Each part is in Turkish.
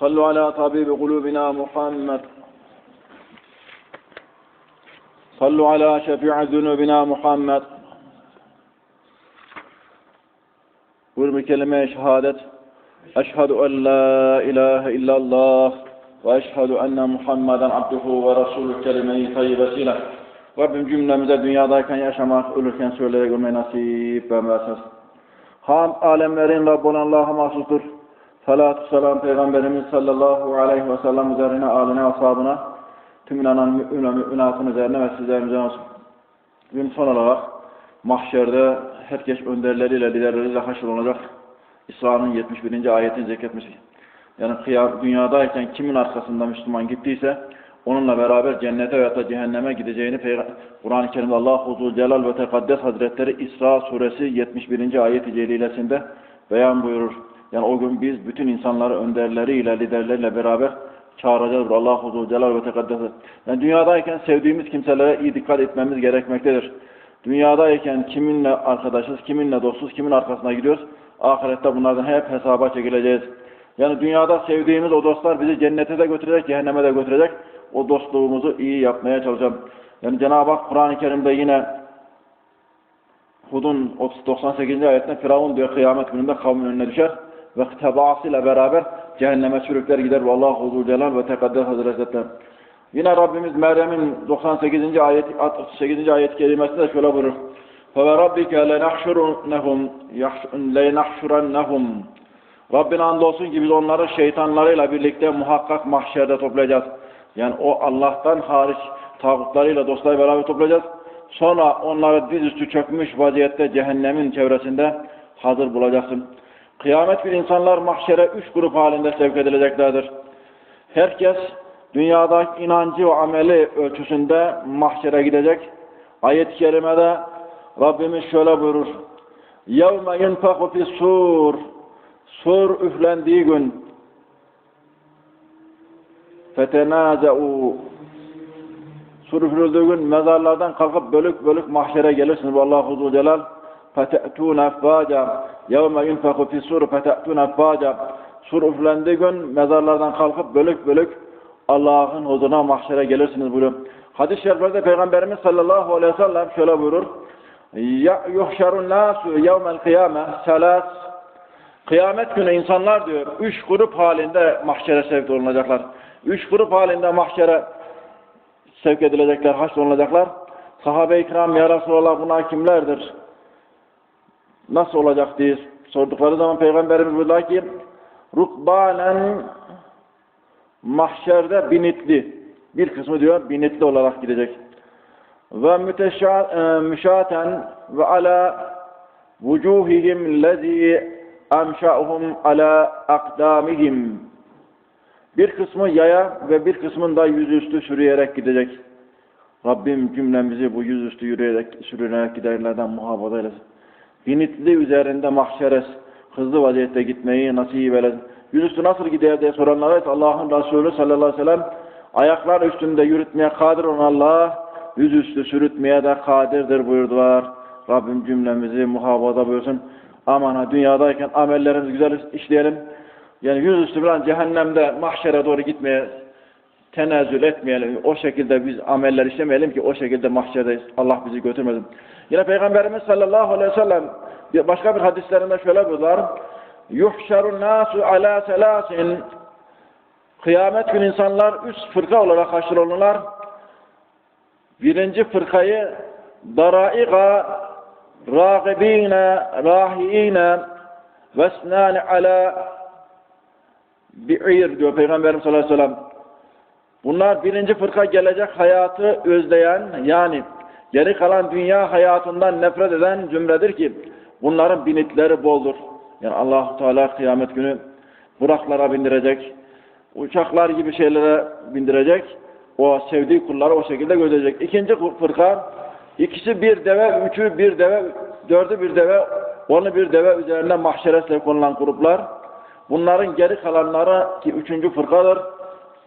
صلوا على طبيب قلوبنا محمد صلوا على شفيع ذنوبنا محمد Buyur bir kelime şehadet. Eşhedü en la ilahe illallah ve eşhedü enne Muhammeden abduhu ve resulü kelime-i tayyibesiyle. Rabbim cümlemize dünyadayken yaşamak, ölürken söyleyerek ölmeyi nasip ve müessez. Ham alemlerin Rabbi olan Allah'a mahsustur. Salatü selam Peygamberimiz sallallahu aleyhi ve sellem üzerine, aline, ashabına, tüm inanan mü'min ve mü'minatın üzerine ve sizlerimize olsun. Gün son olarak mahşerde herkes önderleriyle, liderleriyle haşr olacak. İsra'nın 71. ayetini zikretmiş. Yani dünyadayken kimin arkasında Müslüman gittiyse onunla beraber cennete veya da cehenneme gideceğini Kur'an-ı Kerim'de Allah Huzur Celal ve Tekaddes Hazretleri İsra suresi 71. ayet-i celilesinde beyan buyurur. Yani o gün biz bütün insanları önderleriyle, liderleriyle beraber çağıracağız. Allah Huzur Celal ve Tekaddes. Yani dünyadayken sevdiğimiz kimselere iyi dikkat etmemiz gerekmektedir. Dünyadayken kiminle arkadaşız, kiminle dostuz, kimin arkasına gidiyoruz. Ahirette bunlardan hep hesaba çekileceğiz. Yani dünyada sevdiğimiz o dostlar bizi cennete de götürecek, cehenneme de götürecek. O dostluğumuzu iyi yapmaya çalışacağım. Yani Cenab-ı Hak Kur'an-ı Kerim'de yine Hud'un 98. ayetinde Firavun diyor kıyamet gününde kavmin önüne düşer ve tebaasıyla beraber cehenneme sürükler gider. Vallahu Huzur Celal ve Tekaddes Hazretleri. Yine Rabbimiz Meryem'in 98. ayet 68. ayet kelimesinde şöyle buyurur. فَوَرَبِّكَ لَنَحْشُرُنَّهُمْ لَنَحْشُرَنَّهُمْ Rabbin andolsun ki biz onları şeytanlarıyla birlikte muhakkak mahşerde toplayacağız. Yani o Allah'tan hariç tağutlarıyla dostlar beraber toplayacağız. Sonra onları dizüstü çökmüş vaziyette cehennemin çevresinde hazır bulacaksın. Kıyamet bir insanlar mahşere üç grup halinde sevk edileceklerdir. Herkes dünyada inancı ve ameli ölçüsünde mahşere gidecek. Ayet-i kerimede Rabbimiz şöyle buyurur. يَوْمَ يُنْفَقُ فِي sur Sur üflendiği gün فَتَنَازَعُوا Sur üfürüldüğü gün mezarlardan kalkıp bölük bölük mahşere gelirsiniz. Vallahu Huzur Celal فَتَأْتُونَ اَفْبَاجًا يَوْمَ يُنْفَقُ فِي sur فَتَأْتُونَ اَفْبَاجًا Sur üflendiği gün mezarlardan kalkıp bölük bölük Allah'ın huzuruna mahşere gelirsiniz buyuruyor. Hadis-i şeriflerde Peygamberimiz sallallahu aleyhi ve sellem şöyle buyurur. yuhşarun nasu yevmel kıyame selas Kıyamet günü insanlar diyor, üç grup halinde mahşere sevk olunacaklar. Üç grup halinde mahşere sevk edilecekler, haşrolunacaklar. Sahabe-i kiram, ya Resulallah bunlar kimlerdir? Nasıl olacak diye sordukları zaman Peygamberimiz buyurdular ki, rukbanen mahşerde binitli. Bir kısmı diyor binitli olarak gidecek. Ve müşaten ve ala vucuhihim lezi emşa'uhum ala akdamihim. Bir kısmı yaya ve bir kısmın da yüzüstü sürüyerek gidecek. Rabbim cümlemizi bu yüzüstü yürüyerek, sürünerek giderlerden muhafaza eylesin. Binitli üzerinde mahşeres hızlı vaziyette gitmeyi nasip eylesin. Yüzüstü nasıl gider diye soranlara ise Allah'ın Resulü sallallahu aleyhi ve sellem ayaklar üstünde yürütmeye kadir olan Allah yüzüstü sürütmeye de kadirdir buyurdular. Rabbim cümlemizi muhafaza buyursun. Aman ha dünyadayken amellerimizi güzel işleyelim. Yani yüzüstü falan cehennemde mahşere doğru gitmeye tenezzül etmeyelim. O şekilde biz ameller işlemeyelim ki o şekilde mahşerdeyiz. Allah bizi götürmesin. Yine Peygamberimiz sallallahu aleyhi ve sellem başka bir hadislerinde şöyle buyurdular. Yuhşarun nasu ala selasin Kıyamet gün insanlar üç fırka olarak haşrolunlar. Birinci fırkayı daraiga râgibîne râhiîne vesnâne alâ bi'ir diyor Peygamberimiz sallallahu aleyhi ve sellem. Bunlar birinci fırka gelecek hayatı özleyen yani geri kalan dünya hayatından nefret eden cümledir ki bunların binitleri boldur. Yani allah Teala kıyamet günü buraklara bindirecek, uçaklar gibi şeylere bindirecek, o sevdiği kulları o şekilde götürecek. İkinci fırka, ikisi bir deve, üçü bir deve, dördü bir deve, onu bir deve üzerine mahşere sevk olunan gruplar. Bunların geri kalanları ki üçüncü fırkadır,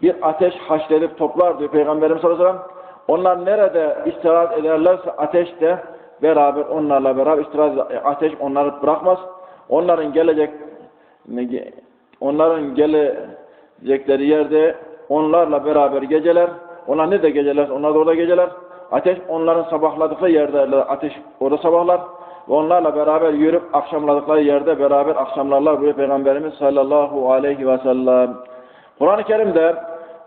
bir ateş haşledip toplar diyor Peygamberimiz sallallahu aleyhi ve sellem. Onlar nerede istirahat ederlerse ateş de beraber onlarla beraber istirahat ateş onları bırakmaz. Onların gelecek onların gele Diyecekleri yerde onlarla beraber geceler. Onlar ne de geceler? Onlar da orada geceler. Ateş onların sabahladıkları yerde ateş orada sabahlar. Onlarla beraber yürüp akşamladıkları yerde beraber akşamlarlar buyuruyor Peygamberimiz sallallahu aleyhi ve sellem. Kur'an-ı Kerim'de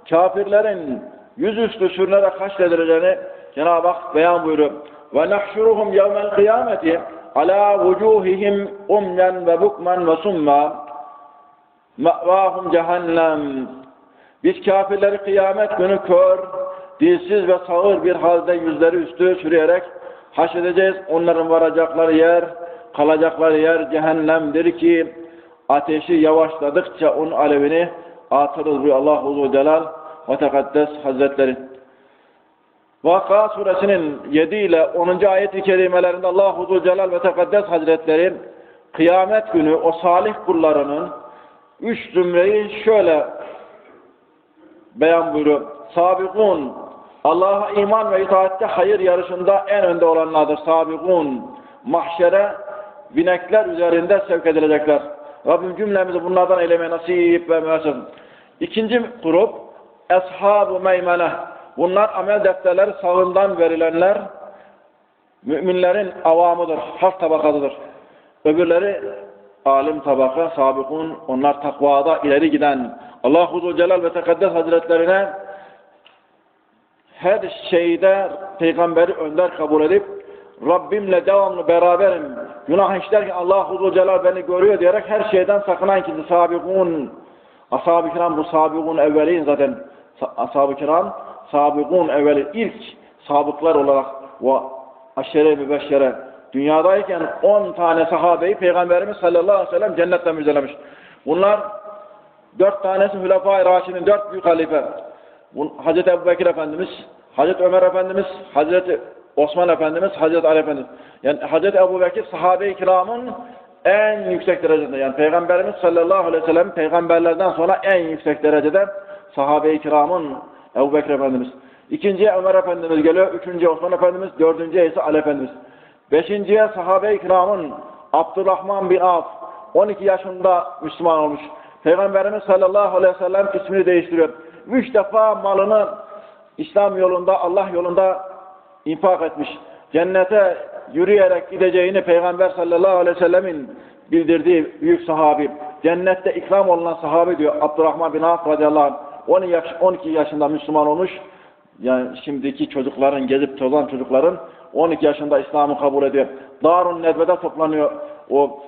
kafirlerin yüzüstü sürünerek haşredileceğini Cenab-ı Hak beyan buyuruyor. Ve nahşuruhum yevmel kıyameti ala vucuhihim umyen ve bukmen ve summa ma'vahum cehennem. Biz kafirleri kıyamet günü kör, dilsiz ve sağır bir halde yüzleri üstü sürüyerek haşredeceğiz. Onların varacakları yer, kalacakları yer cehennemdir ki ateşi yavaşladıkça onun alevini artırır bu Allah Uzun Celal ve Tekaddes Hazretleri. Vakıa suresinin 7 ile 10. ayet-i kerimelerinde Allah Uzun Celal ve Tekaddes Hazretleri kıyamet günü o salih kullarının üç zümreyi şöyle beyan buyuruyor. Sabikun Allah'a iman ve itaatte hayır yarışında en önde olanlardır. Sabikun mahşere binekler üzerinde sevk edilecekler. Rabbim cümlemizi bunlardan eylemeye nasip ve müessir. İkinci grup Eshab-ı Meymene. Bunlar amel defterleri sağından verilenler müminlerin avamıdır, haf tabakalıdır. Öbürleri alim tabaka, sabikun, onlar takvada ileri giden Allah-u Celal ve Tekaddes Hazretlerine her şeyde peygamberi önder kabul edip Rabbimle devamlı beraberim. Günah işlerken Allah-u Celal beni görüyor diyerek her şeyden sakınan kimse sabikun. Ashab-ı kiram bu sabikun evvelin zaten. Ashab-ı kiram sabikun evveli ilk sabıklar olarak ve aşere mübeşşere dünyadayken 10 tane sahabeyi Peygamberimiz sallallahu aleyhi ve sellem cennetten müjdelemiş. Bunlar dört tanesi Hülefai Raşid'in dört büyük halife. Hazreti Ebu Bekir Efendimiz, Hazreti Ömer Efendimiz, Hazreti Osman Efendimiz, Hazreti Ali Efendimiz. Yani Hazreti Ebu Bekir sahabe-i kiramın en yüksek derecede. Yani Peygamberimiz sallallahu aleyhi ve sellem peygamberlerden sonra en yüksek derecede sahabe-i kiramın Ebu Bekir Efendimiz. İkinciye Ömer Efendimiz geliyor. Üçüncüye Osman Efendimiz. Dördüncüye ise Ali Efendimiz. Beşinciye sahabe-i kiramın Abdurrahman bin Af. 12 yaşında Müslüman olmuş. Peygamberimiz sallallahu aleyhi ve sellem ismini değiştiriyor. Üç defa malını İslam yolunda, Allah yolunda infak etmiş. Cennete yürüyerek gideceğini Peygamber sallallahu aleyhi ve sellemin bildirdiği büyük sahabi. Cennette ikram olunan sahabi diyor Abdurrahman bin Af radıyallahu anh. 12 yaşında Müslüman olmuş. Yani şimdiki çocukların, gezip tozan çocukların 12 yaşında İslam'ı kabul ediyor. Darun Nedve'de toplanıyor o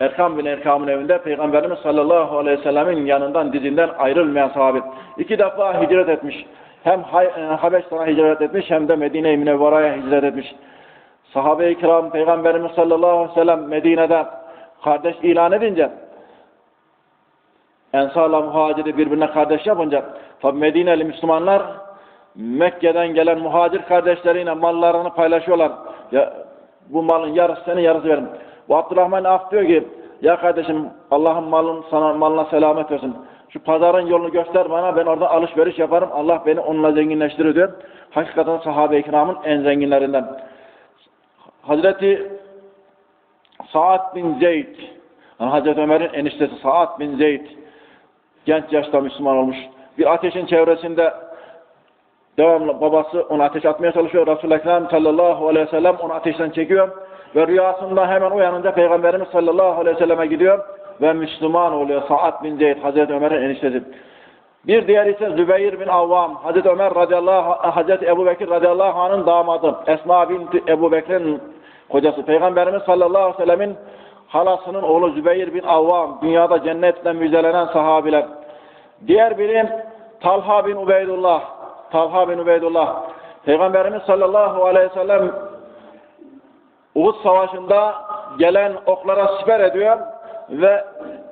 Erkam bin Erkam'ın evinde Peygamberimiz sallallahu aleyhi ve sellemin yanından dizinden ayrılmayan sahabe. İki defa hicret etmiş. Hem Habeşistan'a hicret etmiş hem de Medine-i Münevvara'ya hicret etmiş. Sahabe-i kiram Peygamberimiz sallallahu aleyhi ve sellem Medine'de kardeş ilan edince Ensar'la muhaciri birbirine kardeş yapınca tabi Medineli Müslümanlar Mekke'den gelen muhacir kardeşleriyle mallarını paylaşıyorlar. Ya, bu malın yarısı senin yarısı benim. Bu Abdurrahman Af diyor ki ya kardeşim Allah'ın malın sana malına selamet versin. Şu pazarın yolunu göster bana ben orada alışveriş yaparım. Allah beni onunla zenginleştirir diyor. Hakikaten sahabe-i kiramın en zenginlerinden. Hazreti Sa'd bin Zeyd yani Hazreti Ömer'in eniştesi Sa'd bin Zeyd genç yaşta Müslüman olmuş. Bir ateşin çevresinde devamlı babası onu ateş atmaya çalışıyor. Resul-i Ekrem sallallahu aleyhi ve sellem onu ateşten çekiyor. Ve rüyasında hemen uyanınca Peygamberimiz sallallahu aleyhi ve selleme gidiyor ve Müslüman oluyor. Sa'd bin Zeyd, Hazreti Ömer'in eniştesi. Bir diğer ise Zübeyir bin Avvam, Hazreti Ömer radıyallahu Hazreti Ebu Bekir radıyallahu anh'ın damadı. Esma binti Ebu Bekir'in kocası. Peygamberimiz sallallahu aleyhi ve sellemin halasının oğlu Zübeyir bin Avvam. Dünyada cennetle müjdelenen sahabiler. Diğer biri Talha bin Ubeydullah. Talha bin Ubeydullah. Peygamberimiz sallallahu aleyhi ve sellem Uhud Savaşı'nda gelen oklara siper ediyor ve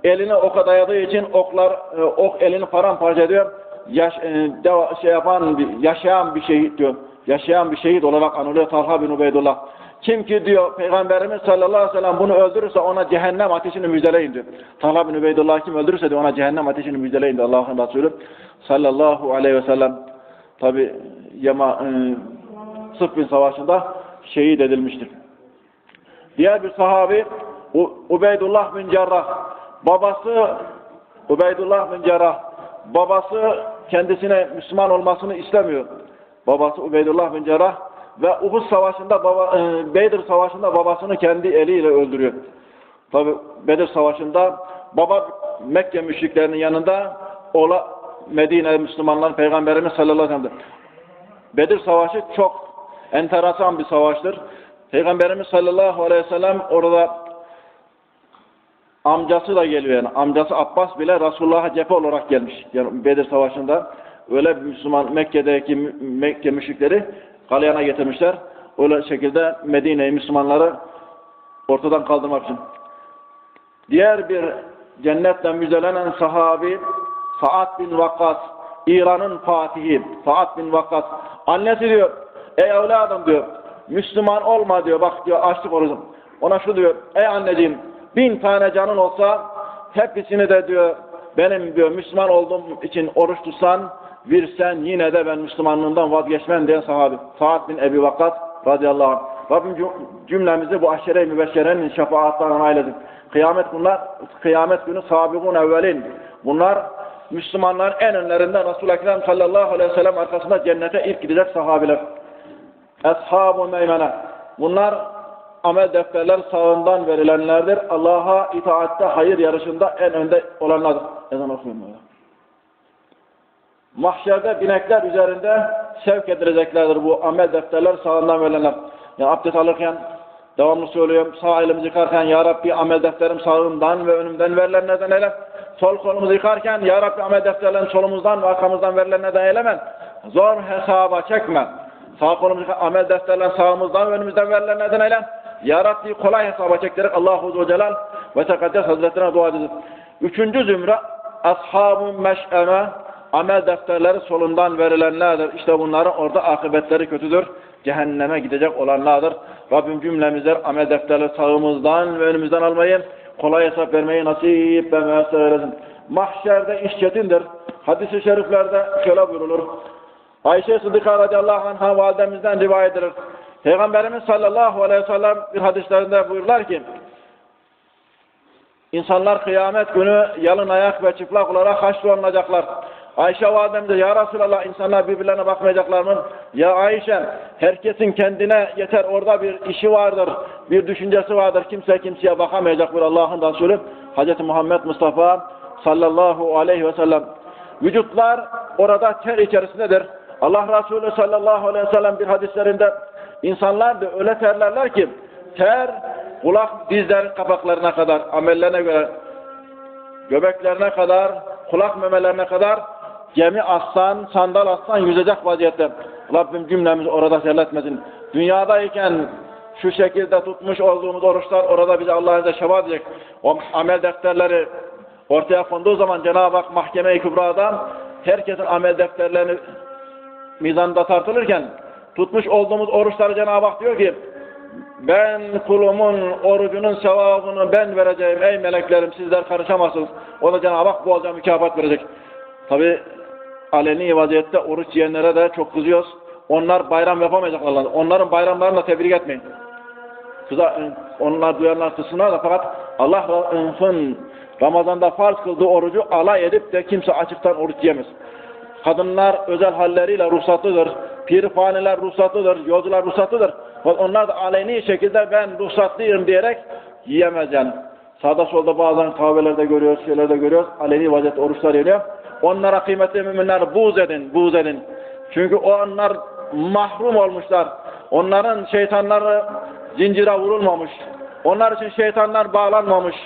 eline oka dayadığı için oklar e, ok elini paramparça ediyor. Yaş, e, deva, şey yapan yaşayan bir şehit diyor. Yaşayan bir şehit olarak anılıyor Talha bin Ubeydullah. Kim ki diyor Peygamberimiz sallallahu aleyhi ve sellem bunu öldürürse ona cehennem ateşini müjdeleyin diyor. Talha bin Ubeydullah kim öldürürse diyor ona cehennem ateşini müjdeleyin diyor Allah'ın Resulü sallallahu aleyhi ve sellem. Tabi Yama, e, Sıffin Savaşı'nda şehit edilmiştir. Diğer bir sahabi Ubeydullah bin Cerrah. Babası Ubeydullah bin Cerrah. babası kendisine Müslüman olmasını istemiyor. Babası Ubeydullah bin Cerrah ve Uhud Savaşı'nda baba, e, Bedir Savaşı'nda babasını kendi eliyle öldürüyor. Tabi Bedir Savaşı'nda baba Mekke müşriklerinin yanında ola Medine Müslümanların Peygamberimiz sallallahu aleyhi ve sellem. Bedir Savaşı çok enteresan bir savaştır. Peygamberimiz sallallahu aleyhi ve sellem orada amcası da geliyor yani. Amcası Abbas bile Resulullah'a cephe olarak gelmiş. Yani Bedir Savaşı'nda öyle Müslüman Mekke'deki Mekke müşrikleri galeyana getirmişler. Öyle şekilde Medine'yi Müslümanları ortadan kaldırmak için. Diğer bir cennetle müjdelenen sahabi Sa'ad bin Vakkas İran'ın fatihi Sa'ad bin Vakkas annesi diyor ey evladım diyor Müslüman olma diyor bak diyor açlık olursun. Ona şu diyor ey anneciğim bin tane canın olsa hepsini de diyor benim diyor Müslüman olduğum için oruç tutsan virsen yine de ben Müslümanlığımdan vazgeçmem diyen sahabi. Sa'ad bin Ebi Vakkas radıyallahu anh. Rabbim cüm- cümlemizi bu aşere-i mübeşşerenin şefaatlerine ailesin. Kıyamet bunlar, kıyamet günü sabiqun evvelin. Bunlar Müslümanların en önlerinden Resul-i Ekrem sallallahu aleyhi ve sellem arkasında cennete ilk gidecek sahabiler. Ashab-ı meymene. Bunlar amel defterler sağından verilenlerdir. Allah'a itaatte hayır yarışında en önde olanlardır. Ezan okuyun. Mahşerde binekler üzerinde sevk edileceklerdir bu amel defterler sağından verilenler. Yani abdest alırken devamlı söylüyorum. Sağ elimizi yıkarken Ya Rabbi amel defterim sağımdan ve önümden verilenlerden eyle. Sol kolumuzu yıkarken Ya Rabbi amel defterlerim solumuzdan ve arkamızdan verilenlerden eylemen. Zor hesaba çekme. Sağ kolumuzu amel defterlerim sağımızdan ve önümüzden verilenlerden eyle. Ya Rabbi kolay hesaba çektirerek Allahu Celal ve Tekaddes Hazretlerine dua ediniz. Üçüncü zümre Ashab-ı Meş'eme amel defterleri solundan verilenlerdir. İşte bunların orada akıbetleri kötüdür. Cehenneme gidecek olanlardır. Rabbim cümlemizler amel defterleri sağımızdan ve önümüzden almayı, kolay hesap vermeyi nasip ve müessir eylesin. Mahşerde iş çetindir. Hadis-i şeriflerde şöyle buyrulur. Ayşe Sıddıka radıyallahu anh'a validemizden rivayet edilir. Peygamberimiz sallallahu aleyhi ve sellem bir hadislerinde buyurlar ki, İnsanlar kıyamet günü yalın ayak ve çıplak olarak haşrolunacaklar. Ayşe validemiz de ya Resulallah insanlar birbirlerine bakmayacaklar mı? Ya Ayşe herkesin kendine yeter orada bir işi vardır, bir düşüncesi vardır. Kimse kimseye bakamayacak bir Allah'ın Resulü. Hz. Muhammed Mustafa sallallahu aleyhi ve sellem. Vücutlar orada ter içerisindedir. Allah Resulü sallallahu aleyhi ve sellem bir hadislerinde insanlar da öyle terlerler ki ter kulak dizlerin kapaklarına kadar amellerine göre göbeklerine kadar kulak memelerine kadar gemi aslan, sandal aslan yüzecek vaziyette. Rabbim cümlemizi orada selletmesin. Dünyadayken şu şekilde tutmuş olduğumuz oruçlar orada bize Allah'ın izniyle şefaat edecek. O amel defterleri ortaya konduğu zaman Cenab-ı Hak mahkeme-i kübrada herkesin amel defterlerini mizanda tartılırken tutmuş olduğumuz oruçları Cenab-ı Hak diyor ki ben kulumun orucunun sevabını ben vereceğim ey meleklerim sizler karışamazsınız. O da Cenab-ı Hak bolca mükafat verecek. Tabi aleni vaziyette oruç yiyenlere de çok kızıyoruz. Onlar bayram yapamayacaklar. Onların bayramlarını da tebrik etmeyin. Kıza, onlar duyanlar kızsınlar da fakat Allah Rabb'in Ramazan'da farz kıldığı orucu alay edip de kimse açıktan oruç yiyemez. Kadınlar özel halleriyle ruhsatlıdır. Pirfaniler ruhsatlıdır. Yolcular ruhsatlıdır. Onlar da aleni şekilde ben ruhsatlıyım diyerek yiyemez yani. Sağda solda bazen kahvelerde görüyoruz, şeylerde görüyoruz. Aleni vaziyette oruçlar yeniyor. Onlara kıymetli müminler buğz edin, buğz edin. Çünkü onlar mahrum olmuşlar. Onların şeytanları zincire vurulmamış. Onlar için şeytanlar bağlanmamış.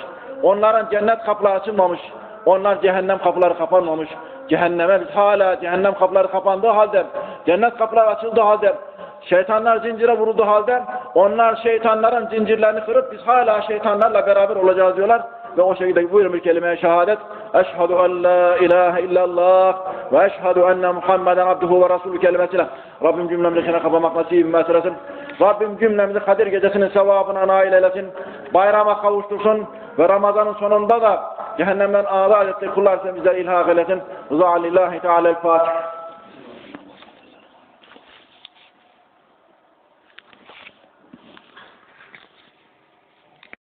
Onların cennet kapıları açılmamış. Onlar cehennem kapıları kapanmamış. Cehenneme hala cehennem kapıları kapandığı halde, cennet kapıları açıldığı halde, şeytanlar zincire vurulduğu halde, onlar şeytanların zincirlerini kırıp biz hala şeytanlarla beraber olacağız diyorlar. Ve o şekilde buyurun bir kelimeye şehadet. Eşhedü en la ilahe illallah ve eşhedü enne Muhammeden abduhu ve resulü kelimesiyle. Rabbim cümlemizi kine kapamak nasibim meselesi. Rabbim cümlemizi Kadir gecesinin sevabına nail eylesin. Bayrama kavuştursun ve Ramazan'ın sonunda da cehennemden azat etti kullar bize ilhak eylesin. Rıza lillahi teala'l-Fatiha.